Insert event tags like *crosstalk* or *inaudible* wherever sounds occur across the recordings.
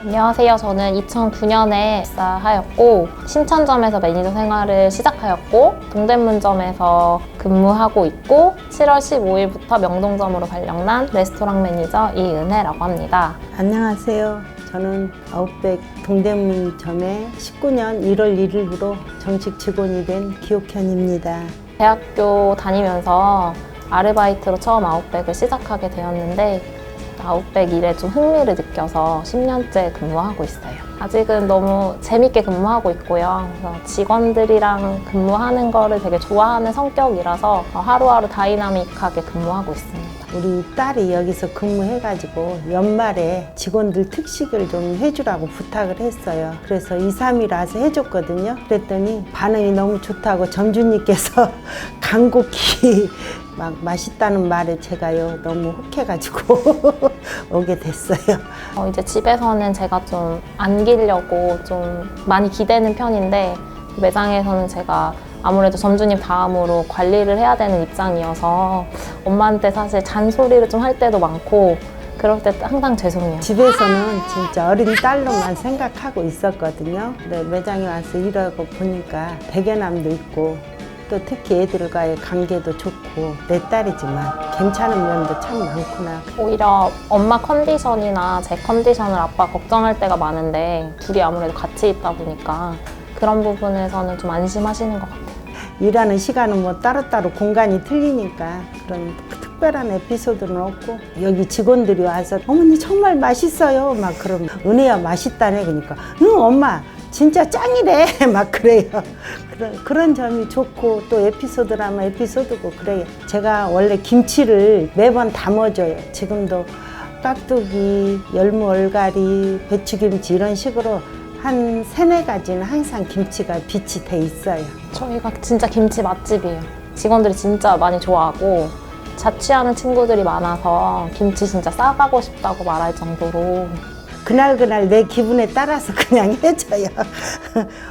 안녕하세요. 저는 2009년에 입사하였고 신천점에서 매니저 생활을 시작하였고 동대문점에서 근무하고 있고 7월 15일부터 명동점으로 발령난 레스토랑 매니저 이은혜라고 합니다. 안녕하세요. 저는 아웃백 동대문점에 19년 1월 1일부로 정식 직원이 된 기옥현입니다. 대학교 다니면서 아르바이트로 처음 아웃백을 시작하게 되었는데 아웃백 일에 좀 흥미를 느껴서 10년째 근무하고 있어요. 아직은 너무 재밌게 근무하고 있고요. 직원들이랑 근무하는 거를 되게 좋아하는 성격이라서 하루하루 다이나믹하게 근무하고 있습니다. 우리 딸이 여기서 근무해가지고 연말에 직원들 특식을 좀 해주라고 부탁을 했어요. 그래서 2, 3일 와서 해줬거든요. 그랬더니 반응이 너무 좋다고 점주님께서 *laughs* 간곡히 막 맛있다는 말에 제가요 너무 혹해가지고 *laughs* 오게 됐어요. 어, 이제 집에서는 제가 좀 안기려고 좀 많이 기대는 편인데 매장에서는 제가 아무래도 점주님 다음으로 관리를 해야 되는 입장이어서 엄마한테 사실 잔소리를 좀 할 때도 많고 그럴 때 항상 죄송해요. 집에서는 진짜 어린 딸로만 생각하고 있었거든요. 근데 매장에 와서 일하고 보니까 대견함도 있고 또 특히 애들과의 관계도 좋고 내 딸이지만 괜찮은 면도 참 많구나. 오히려 엄마 컨디션이나 제 컨디션을 아빠 걱정할 때가 많은데 둘이 아무래도 같이 있다 보니까 그런 부분에서는 좀 안심하시는 것 같아요. 일하는 시간은 뭐 따로따로 공간이 틀리니까 그런 특별한 에피소드는 없고 여기 직원들이 와서 어머니 정말 맛있어요 막 그러면 은혜야 맛있다네 그러니까 응 엄마 진짜 짱이래. *laughs* 막 그래요. 그런, 그런 점이 좋고 또 에피소드라면 에피소드고 그래요. 제가 원래 김치를 매번 담아줘요. 지금도 깍두기 열무 얼갈이 배추김치 이런 식으로 한 세네 가지는 항상 김치가 빛이 돼 있어요. 저희가 진짜 김치 맛집이에요. 직원들이 진짜 많이 좋아하고 자취하는 친구들이 많아서 김치 진짜 싸가고 싶다고 말할 정도로 그날 그날 내 기분에 따라서 *laughs* 그냥 해줘요.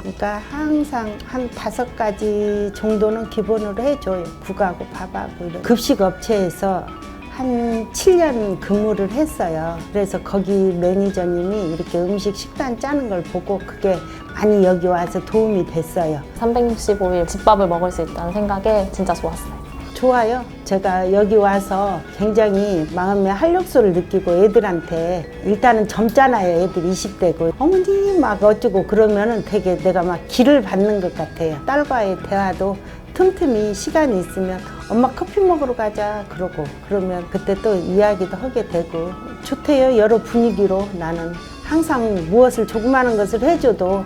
그러니까 항상 한 다섯 가지 정도는 기본으로 해줘요. 국하고 밥하고 이런. 급식 업체에서 한 7년 근무를 했어요. 그래서 거기 매니저님이 이렇게 음식 식단 짜는 걸 보고 그게 많이 여기 와서 도움이 됐어요. 365일 집밥을 먹을 수 있다는 생각에 진짜 좋았어요. 좋아요. 제가 여기 와서 굉장히 마음의 활력소를 느끼고 애들한테 일단은 젊잖아요. 애들 20대고 어머니 막 어쩌고 그러면은 되게 내가 막 기를 받는 것 같아요. 딸과의 대화도 틈틈이 시간이 있으면 엄마 커피 먹으러 가자 그러고 그러면 그때 또 이야기도 하게 되고 좋대요. 여러 분위기로 나는 항상 무엇을 조그마한 것을 해줘도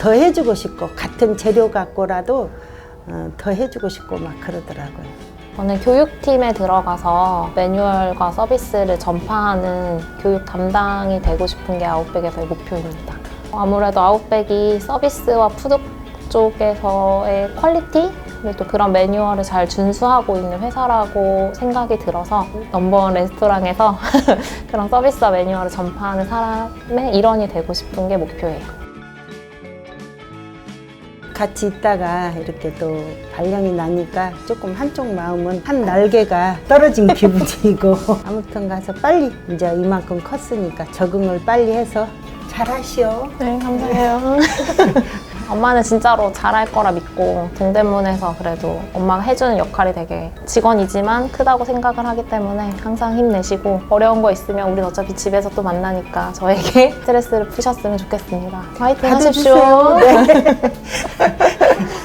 더 해주고 싶고 같은 재료 갖고라도 어, 더 해주고 싶고 막 그러더라고요. 저는 교육팀에 들어가서 매뉴얼과 서비스를 전파하는 교육 담당이 되고 싶은 게 아웃백에서의 목표입니다. 아무래도 아웃백이 서비스와 푸드 쪽에서의 퀄리티 또 그런 매뉴얼을 잘 준수하고 있는 회사라고 생각이 들어서 넘버원 레스토랑에서 *laughs* 그런 서비스와 매뉴얼을 전파하는 사람의 일원이 되고 싶은 게 목표예요. 같이 있다가 이렇게 또 발령이 나니까 조금 한쪽 마음은 한 날개가 떨어진 *laughs* 기분이고 아무튼 가서 빨리 이제 이만큼 컸으니까 적응을 빨리 해서 잘하시오. 네, 감사해요. *laughs* 엄마는 진짜로 잘할 거라 믿고 동대문에서 그래도 엄마가 해주는 역할이 되게 직원이지만 크다고 생각을 하기 때문에 항상 힘내시고 어려운 거 있으면 우린 어차피 집에서 또 만나니까 저에게 *laughs* 스트레스를 푸셨으면 좋겠습니다. 화이팅 하십시오. *laughs* 네. *laughs*